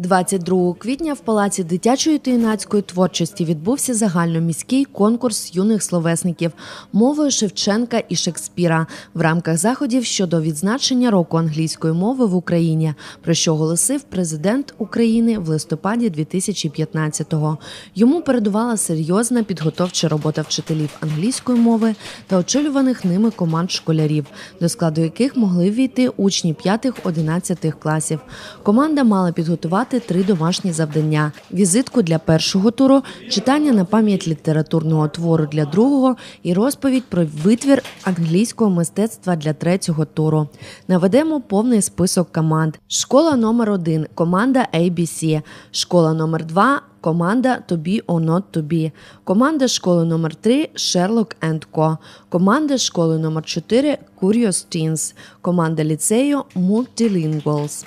22 квітня в Палаці дитячої та юнацької творчості відбувся загальноміський конкурс юних словесників мовою Шевченка і Шекспіра в рамках заходів щодо відзначення року англійської мови в Україні, про що оголосив президент України в листопаді 2015-го. Йому передувала серйозна підготовча робота вчителів англійської мови та очолюваних ними команд школярів, до складу яких могли війти учні 5-11 класів. Команда мала підготувати три домашні завдання: візитку для першого туру, читання на пам'ять літературного твору для другого і розповідь про витвір англійського мистецтва для третього туру. Наведемо повний список команд: школа номер 1 команда ABC, школа номер 2 Команда Not To Be, команда школи номер 3 Sherlock Co, команда школи номер 4 Curious Teens, команда ліцею Multilinguals.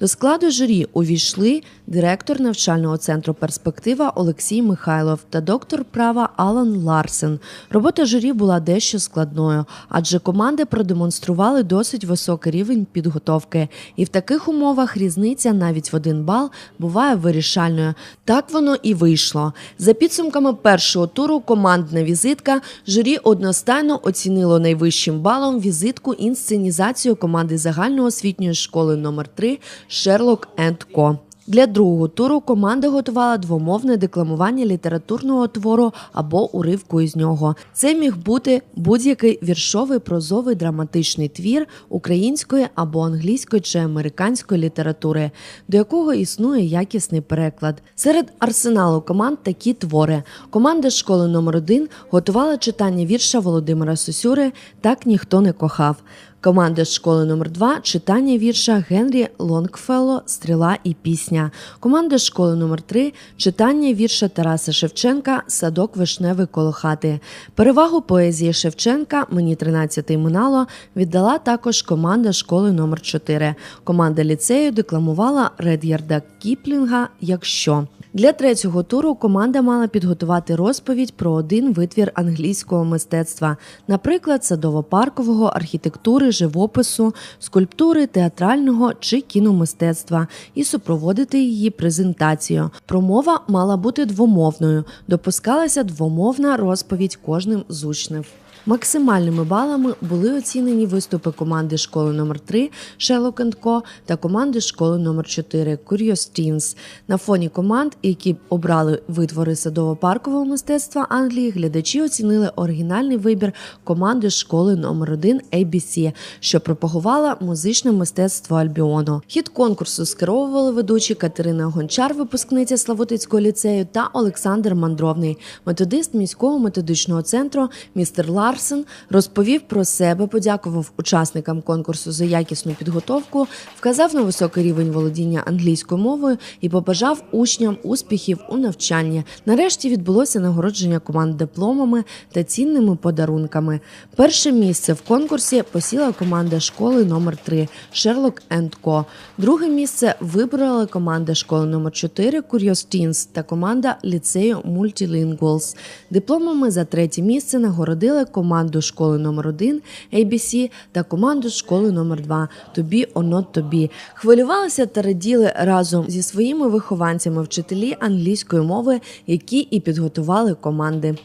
До складу журі увійшли директор навчального центру Перспектива Олексій Михайлов та доктор права Алан Ларсен. Робота журі була дещо складною, адже команди продемонстрували досить високий рівень підготовки, і в таких умовах різниця навіть в один бал буває вирішальною. Так воно і вийшло. За підсумками першого туру командна візитка журі одностайно оцінило найвищим балом візитку інсценізацію команди загальноосвітньої школи номер 3 Шерлок Co. Для другого туру команда готувала двомовне декламування літературного твору або уривку із нього. Це міг бути будь-який віршовий прозовий драматичний твір української або англійської чи американської літератури, до якого існує якісний переклад. Серед арсеналу команд такі твори. Команда школи номер 1 готувала читання вірша Володимира Сосюри Так ніхто не кохав. Команда школи номер 2 читання вірша Генрі Лонгфелло Стріла і пісня. Команда школи номер 3 читання вірша Тараса Шевченка Садок вишневий коло хати. Перевагу поезії Шевченка Мені 13 минало віддала також команда школи номер 4 Команда ліцею декламувала Ред'ярда Кіплінга Якщо. Для третього туру команда мала підготувати розповідь про один витвір англійського мистецтва, наприклад, садово-паркового, архітектури, живопису, скульптури, театрального чи кіномистецтва, і супроводити її презентацію. Промова мала бути двомовною, допускалася двомовна розповідь кожним з учнів. Максимальними балами були оцінені виступи команди школи номер 3 Sherlock Co та команди школи номер 4 Curious Teens. На фоні команд, які обрали витвори садово-паркового мистецтва Англії, глядачі оцінили оригінальний вибір команди школи номер 1 ABC, що пропагувала музичне мистецтво Альбіону. Хід конкурсу скеровували ведучі Катерина Гончар, випускниця Славутицького ліцею, та Олександр Мандровний, методист міського методичного центру містер Ларсен розповів про себе, подякував учасникам конкурсу за якісну підготовку, вказав на високий рівень володіння англійською мовою і побажав учням успіхів у навчанні. Нарешті відбулося нагородження команд дипломами та цінними подарунками. Перше місце в конкурсі посіла команда школи номер 3 Sherlock Co. Друге місце вибрала команда школи номер 4 Curious Teens та команда ліцею Multilinguals. Дипломами за третє місце нагородили команду школи номер 1 ABC та команду школи номер 2 Тобі оно Be. Хвилювалися та раділи разом зі своїми вихованцями вчителі англійської мови, які і підготували команди.